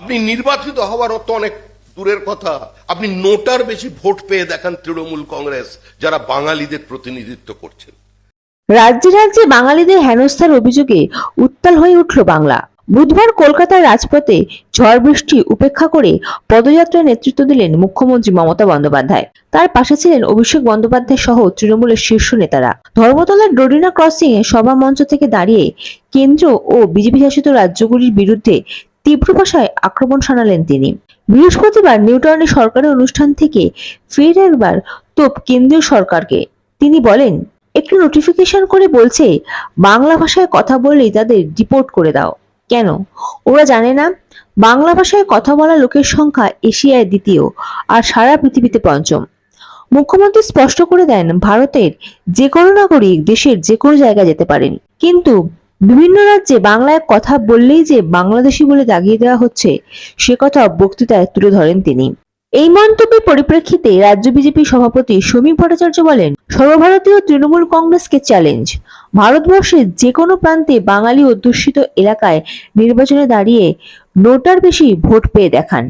আপনি নির্বাচিত হওয়ার তো অনেক দূরের কথা। আপনি নোটার বেশি ভোট পেয়ে দেখান তৃণমূল কংগ্রেস, যারা বাঙালিদের প্রতিনিধিত্ব করছেন। রাজ্যে রাজ্যে বাঙালিদের হেনস্থার অভিযোগে উত্তাল হয়ে উঠল বাংলা। বুধবার কলকাতার রাজপথে ঝড় বৃষ্টি উপেক্ষা করে পদযাত্রার নেতৃত্ব দিলেন মুখ্যমন্ত্রী মমতা বন্দ্যোপাধ্যায়। তার পাশে ছিলেন অভিষেক বন্দ্যোপাধ্যায় সহ তৃণমূলের শীর্ষ নেতারা। ধর্মতলার ডোরিনা ক্রসিং এ সভা মঞ্চ থেকে দাঁড়িয়ে কেন্দ্র ও বিজেপি শাসিত রাজ্যগুলির বিরুদ্ধে তীব্র ভাষায় আক্রমণ শানালেন তিনি। বৃহস্পতিবার নিউটাউনে সরকারি অনুষ্ঠান থেকে ফের একবার তোপ কেন্দ্রীয় সরকারকে। তিনি বলেন, একটি নোটিফিকেশন করে বলছে, বাংলা ভাষায় কথা বললেই তাদের ডিপোর্ট করে দাও। কেন? ওরা জানে না, বাংলা ভাষায় কথা বলা লোকের সংখ্যা এশিয়ায় দ্বিতীয় আর সারা পৃথিবীতে পঞ্চম। মুখ্যমন্ত্রী স্পষ্ট করে দেন, ভারতের যে কোনো নাগরিক দেশের যে কোনো জায়গায় যেতে পারেন। কিন্তু বিভিন্ন রাজ্যে বাংলায় কথা বললেই যে বাংলাদেশি বলে দাগিয়ে দেওয়া হচ্ছে, সে কথা বক্তৃতায় তুলে ধরেন তিনি। এই মন্তব্যের পরিপ্রেক্ষিতে রাজ্য বিজেপি সভাপতি সমীপ ভট্টাচার্য বলেন, সর্বভারতীয় তৃণমূল কংগ্রেসকে চ্যালেঞ্জ ভারতবর্ষের যে কোনো প্রান্তে বাঙালি অধ্যুষিত এলাকায় নির্বাচনে দাঁড়িয়ে নোটার বেশি ভোট পেয়ে দেখান।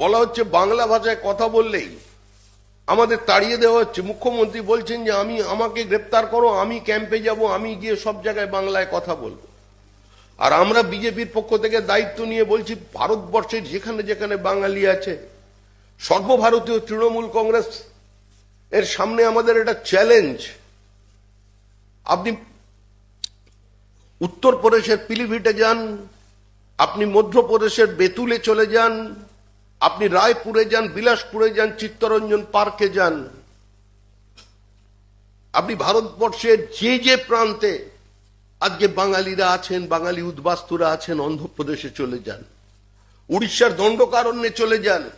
বলা হচ্ছে বাংলা ভাষায় কথা বললেই আমাদের তাড়িয়ে দেওয়া হচ্ছে। মুখ্যমন্ত্রী বলছেন যে, আমি, আমাকে গ্রেপ্তার করো, আমি ক্যাম্পে যাব, আমি গিয়ে সব জায়গায় বাংলায় কথা বলব। আর আমরা বিজেপির পক্ষ থেকে দায়িত্ব নিয়ে বলছি, ভারতবর্ষের যেখানে যেখানে বাঙালি আছে, সর্বভারতীয় তৃণমূল কংগ্রেস, এর সামনে আমাদের এটা চ্যালেঞ্জ। আপনি উত্তরপ্রদেশের পিলিভিটে যান, আপনি মধ্যপ্রদেশের বেতুলে চলে যান আপনি রায়পুরে যান, বিলাসপুরে যান, চিত্তরঞ্জন পার্কে যান। আপনি ভারতবর্ষের যে যে প্রান্তে আজকে বাঙালিরা আছেন, বাঙালি উদ্বাস্তুরা আছেন, অন্ধ্রপ্রদেশে চলে যান। উড়িষ্যার দণ্ডকারণ্যে চলে যান।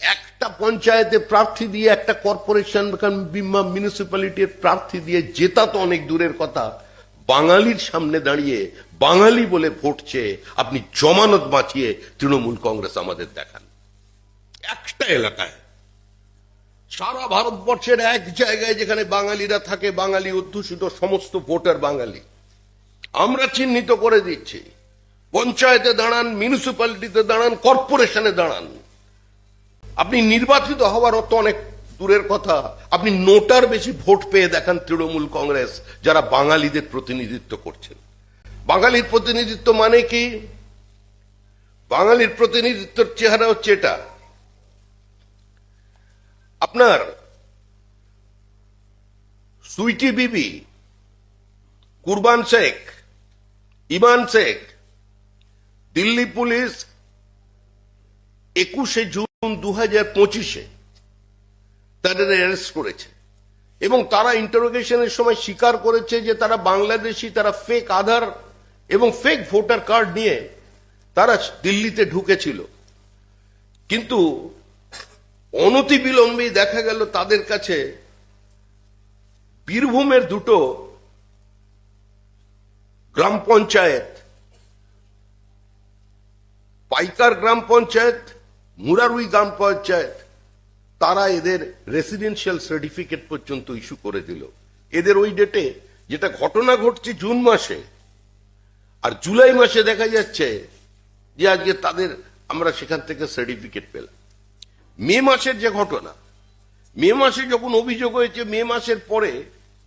একটা পঞ্চায়েতে প্রার্থী দিয়ে, একটা কর্পোরেশন বিমা মিউনিসিপ্যালিটির প্রার্থী দিয়ে জেতা তো অনেক দূরের কথা। বাঙালির সামনে দাঁড়িয়ে বাঙালি বলে ভোট চেয়ে আপনি জমানত বাঁচিয়ে তৃণমূল কংগ্রেস আমাদের দেখান। একটা এলাকায়। সারা ভারতবর্ষের এক জায়গায় যেখানে বাঙালিরা থাকে, বাঙালি অধ্যুষিত সমস্ত ভোটার বাঙালি। আমরা চিহ্নিত করে দিচ্ছি। পঞ্চায়েতে দাঁড়ান মিউনিসিপ্যালিটিতে দাঁড়ান কর্পোরেশনে দাঁড়ান। আপনি নির্বাচিত হওয়ার তো অনেক দূরের কথা। আপনি নোটার বেশি ভোট পেয়ে দেখান তৃণমূল কংগ্রেস, যারা বাঙালিদের প্রতিনিধিত্ব করছেন। বাঙালির প্রতিনিধিত্ব মানে কি? বাঙালির প্রতিনিধিত্বের চেহারা হচ্ছে এটা। আপনার সুইটি বিবি, কুরবান শেখ ইমান শেখ, দিল্লি পুলিশ একুশে জুন দু হাজার পঁচিশে তাদের অ্যারেস্ট করেছে। এবং তারা ইন্টারোগেশনের সময় স্বীকার করেছে যে তারা বাংলাদেশি, তারা ফেক আধার এবং ফেক ভোটার কার্ড নিয়ে তারা দিল্লিতে ঢুকেছিল। কিন্তু অনতিবিলম্বে দেখা গেল তাদের কাছে বীরভূমের দুটো গ্রাম পঞ্চায়েত। পাইকার গ্রাম পঞ্চায়েত, মুরারুই গ্রাম পঞ্চায়েত, তারা এদের রেসিডেন্সিয়াল সার্টিফিকেট পর্যন্ত ইস্যু করে দিল। এদের ওই ডেটে যেটা ঘটনা ঘটছে জুন মাসে, আর জুলাই মাসে দেখা যাচ্ছে যে আজকে তাদের আমরা সেখান থেকে সার্টিফিকেট পেলাম। মে মাসের যে ঘটনা, মে মাসে যখন অভিযোগ হয়েছে, মে মাসের পরে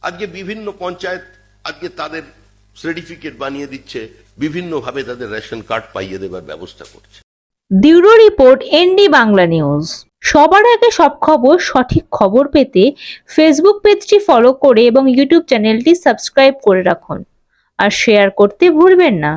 আজকে বিভিন্ন পঞ্চায়েত আজকে তাদের সার্টিফিকেট বানিয়ে দিচ্ছে, বিভিন্নভাবে তাদের রেশন কার্ড পাইয়ে দেবার ব্যবস্থা করছে। Bureau report ND Bangla news. সবার আগে সব খবর, সঠিক খবর পেতে ফেসবুক পেজটি ফলো করে এবং ইউটিউব চ্যানেলটি সাবস্ক্রাইব করে রাখুন। আর শেয়ার করতে ভুলবেন না।